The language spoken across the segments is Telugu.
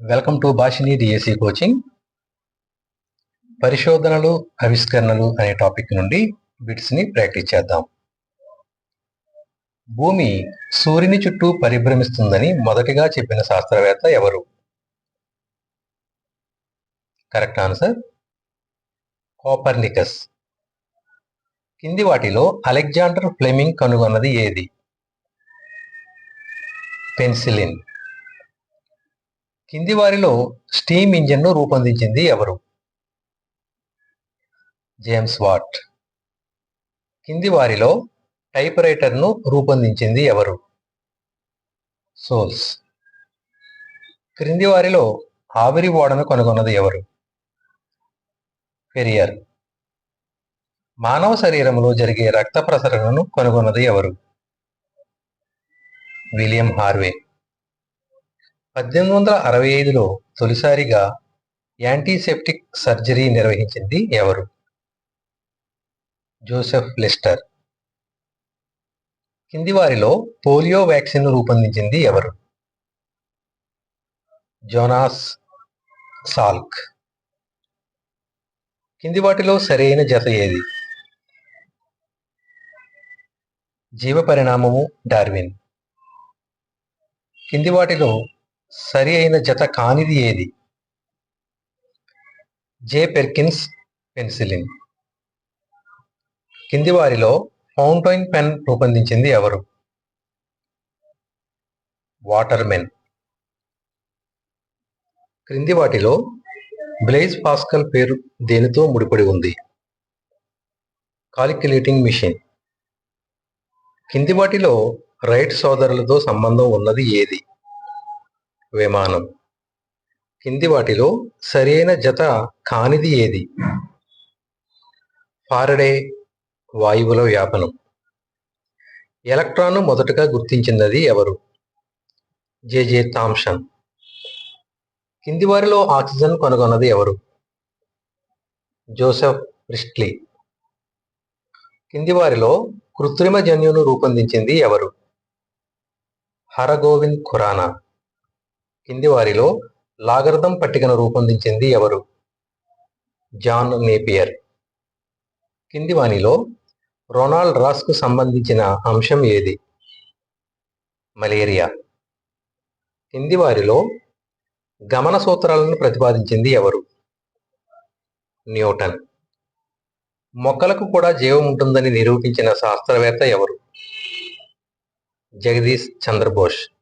Welcome to Bhashini DSC coaching పరిశోధనలు ఆవిష్కరణలు అనే టాపిక్ నుండి బిట్స్ని ప్రాక్టీస్ చేద్దాం. భూమి సూర్యుని చుట్టూ పరిభ్రమిస్తుందని మొదటిగా చెప్పిన శాస్త్రవేత్త ఎవరు? కరెక్ట్ ఆన్సర్ కోపర్నికస్ కింది వాటిలో అలెగ్జాండర్ ఫ్లెమింగ్ కనుగొన్నది ఏది? పెన్సిలిన్ కింది వారిలో స్టీమ్ ఇంజిన్ను రూపొందించింది ఎవరు? James Watt. కింది వారిలో టైప్ రైటర్ను రూపొందించింది ఎవరు? సోల్స్. క్రింది వారిలో ఆవిరి ఓడను కనుగొన్నది ఎవరు? పెరియర్ మానవ శరీరంలో జరిగే రక్త ప్రసరణను కనుగొన్నది ఎవరు? William Harvey. పద్దెనిమిది వందల అరవై ఐదులో తొలిసారిగా యాంటీసెప్టిక్ సర్జరీ నిర్వహించింది ఎవరు? Joseph Lister. కింది వారిలో పోలియో వ్యాక్సిన్ రూపొందించింది ఎవరు? Jonas Salk. కింది వాటిలో సరైన జత ఏది? జీవ పరిణామము డార్విన్. కింది వాటిలో సరి అయిన జత కానిది ఏది? J Perkins penicillin. కింది వారిలో ఫౌంటైన్ పెన్ రూపొందించింది ఎవరు? Waterman. క్రింది వాటిలో బ్లేజ్ పాస్కల్ పేరు దేనితో ముడిపడి ఉంది? Calculating machine. కింది వాటిలో రైట్ సోదరులతో సంబంధం ఉన్నది ఏది? విమానం. కింది వాటిలో సరైన జత కానిది ఏది? ఫారడే వాయువుల వ్యాపనం. ఎలక్ట్రాన్ను మొదటగా గుర్తించినది ఎవరు? J J Thomson. కింది వారిలో ఆక్సిజన్ కనుగొన్నది ఎవరు? Joseph Priestley. కింది వారిలో కృత్రిమ జన్యును రూపొందించింది ఎవరు? హరగోవింద్ ఖురానా. కింది వారిలో లాగర్థం పట్టికను రూపొందించింది ఎవరు? John Napier. కింది వానిలో రొనాల్డ్ రాస్కు సంబంధించిన అంశం ఏది? మలేరియా. కింది వారిలో గమన సూత్రాలను ప్రతిపాదించింది ఎవరు? న్యూటన్. మొక్కలకు కూడా జీవం ఉంటుందని నిరూపించిన శాస్త్రవేత్త ఎవరు? జగదీష్ చంద్రబోస్.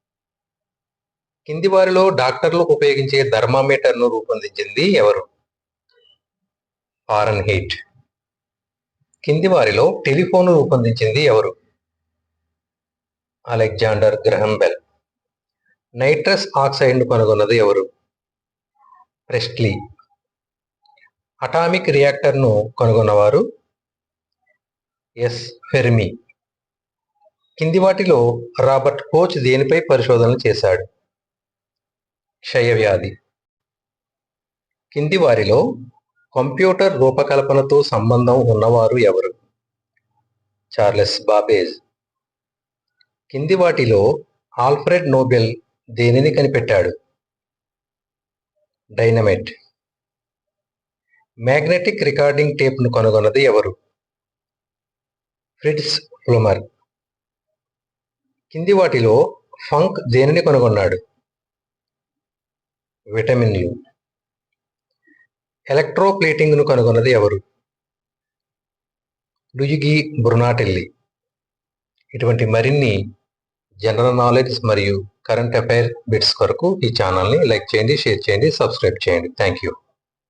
కింది వారిలో డాక్టర్లు ఉపయోగించే థర్మామీటర్ను రూపొందించింది ఎవరు? ఫారెన్ హీట్ కింది వారిలో టెలిఫోన్ రూపొందించింది ఎవరు? అలెగ్జాండర్ గ్రహం బెల్ నైట్రస్ ఆక్సైడ్ను కనుగొన్నది ఎవరు? ప్రెస్ట్లీ. అటామిక్ రియాక్టర్ను కనుగొన్నవారు? S Fermi. కింది వాటిలో రాబర్ట్ కోచ్ దేనిపై పరిశోధనలు చేశాడు? క్షయవ్యాధి. కింది వారిలో కంప్యూటర్ రూపకల్పనతో సంబంధం ఉన్నవారు ఎవరు? Charles Babbage. కింది వాటిలో ఆల్ఫ్రెడ్ నోబెల్ దేనిని కనిపెట్టాడు? డైనమైట్. మ్యాగ్నెటిక్ రికార్డింగ్ టేప్ను కనుగొన్నది ఎవరు? ఫ్రిడ్స్ ఫ్లుమర్ కింది వాటిలో ఫంక్ దేనిని కనుగొన్నాడు? విటమిన్లు ఎలక్ట్రోప్లేటింగ్ను కనుగొన్నది ఎవరు? Luigi Brunatelli. ఇటువంటి మరిన్ని జనరల్ నాలెడ్జ్ మరియు కరెంట్ అఫైర్ బిట్స్ కొరకు ఈ ఛానల్ని లైక్ చేయండి షేర్ చేయండి సబ్స్క్రైబ్ చేయండి. Thank you